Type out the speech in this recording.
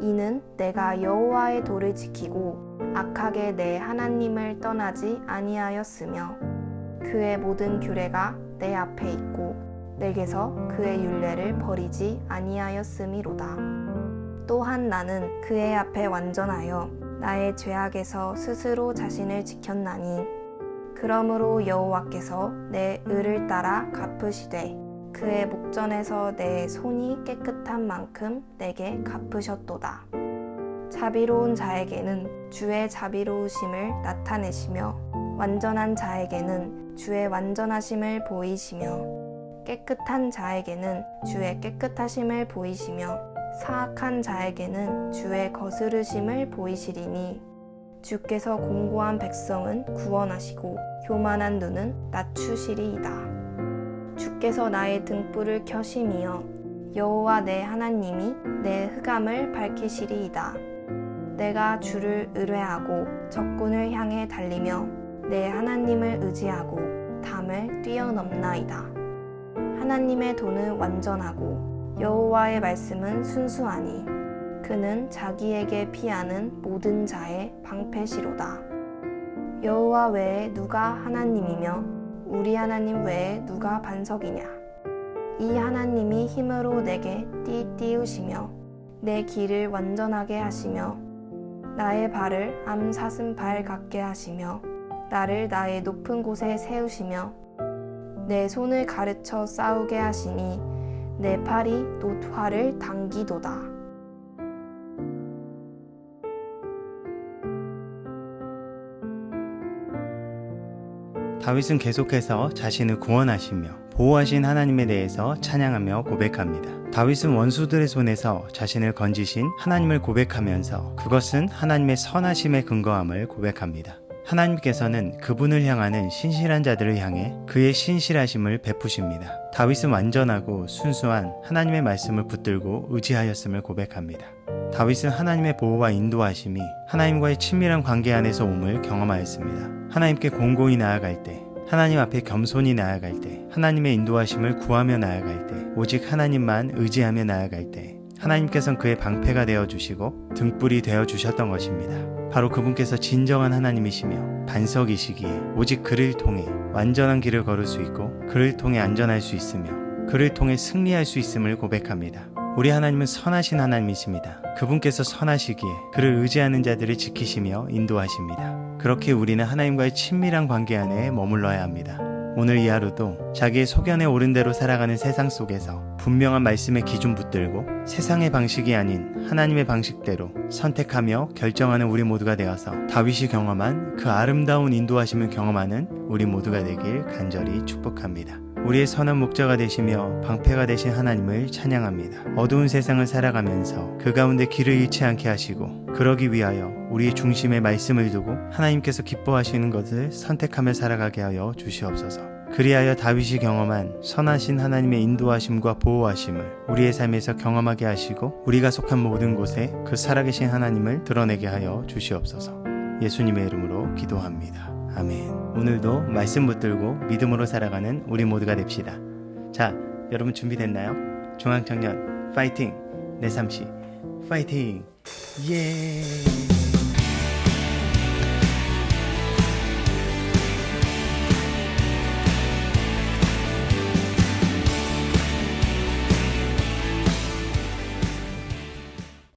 이는 내가 여호와의 도를 지키고 악하게 내 하나님을 떠나지 아니하였으며 그의 모든 규례가 내 앞에 있고 내게서 그의 율례를 버리지 아니하였음이로다. 또한 나는 그의 앞에 완전하여 나의 죄악에서 스스로 자신을 지켰나니 그러므로 여호와께서 내 의를 따라 갚으시되 그의 목전에서 내 손이 깨끗한 만큼 내게 갚으셨도다. 자비로운 자에게는 주의 자비로우심을 나타내시며 완전한 자에게는 주의 완전하심을 보이시며 깨끗한 자에게는 주의 깨끗하심을 보이시며 사악한 자에게는 주의 거스르심을 보이시리니 주께서 공고한 백성은 구원하시고 교만한 눈은 낮추시리이다. 주께서 나의 등불을 켜심이여 여호와 내 하나님이 내 흑암을 밝히시리이다. 내가 주를 의뢰하고 적군을 향해 달리며 내 하나님을 의지하고 담을 뛰어넘나이다. 하나님의 도는 완전하고 여호와의 말씀은 순수하니 그는 자기에게 피하는 모든 자의 방패시로다. 여호와 외에 누가 하나님이며 우리 하나님 외에 누가 반석이냐? 이 하나님이 힘으로 내게 띠띠우시며 내 길을 완전하게 하시며 나의 발을 암사슴 발 같게 하시며 나를 나의 높은 곳에 세우시며 내 손을 가르쳐 싸우게 하시니 내 팔이 노화를 당기도다. 다윗은 계속해서 자신을 구원하시며 보호하신 하나님에 대해서 찬양하며 고백합니다. 다윗은 원수들의 손에서 자신을 건지신 하나님을 고백하면서 그것은 하나님의 선하심의 근거함을 고백합니다. 하나님께서는 그분을 향하는 신실한 자들을 향해 그의 신실하심을 베푸십니다. 다윗은 완전하고 순수한 하나님의 말씀을 붙들고 의지하였음을 고백합니다. 다윗은 하나님의 보호와 인도하심이 하나님과의 친밀한 관계 안에서 옴을 경험하였습니다. 하나님께 공고히 나아갈 때, 하나님 앞에 겸손히 나아갈 때, 하나님의 인도하심을 구하며 나아갈 때, 오직 하나님만 의지하며 나아갈 때, 하나님께서는 그의 방패가 되어 주시고 등불이 되어 주셨던 것입니다. 바로 그분께서 진정한 하나님이시며 반석이시기에 오직 그를 통해 완전한 길을 걸을 수 있고 그를 통해 안전할 수 있으며 그를 통해 승리할 수 있음을 고백합니다. 우리 하나님은 선하신 하나님이십니다. 그분께서 선하시기에 그를 의지하는 자들을 지키시며 인도하십니다. 그렇게 우리는 하나님과의 친밀한 관계 안에 머물러야 합니다. 오늘 이 하루도 자기의 소견에 오른 대로 살아가는 세상 속에서 분명한 말씀의 기준 붙들고 세상의 방식이 아닌 하나님의 방식대로 선택하며 결정하는 우리 모두가 되어서 다윗이 경험한 그 아름다운 인도하심을 경험하는 우리 모두가 되길 간절히 축복합니다. 우리의 선한 목자가 되시며 방패가 되신 하나님을 찬양합니다. 어두운 세상을 살아가면서 그 가운데 길을 잃지 않게 하시고 그러기 위하여 우리의 중심에 말씀을 두고 하나님께서 기뻐하시는 것을 선택하며 살아가게 하여 주시옵소서. 그리하여 다윗이 경험한 선하신 하나님의 인도하심과 보호하심을 우리의 삶에서 경험하게 하시고 우리가 속한 모든 곳에 그 살아계신 하나님을 드러내게 하여 주시옵소서. 예수님의 이름으로 기도합니다. 아멘. 오늘도 말씀 붙들고 믿음으로 살아가는 우리 모두가 됩시다. 자, 여러분 준비됐나요? 중앙청년 파이팅! 내 삼시 파이팅! 예!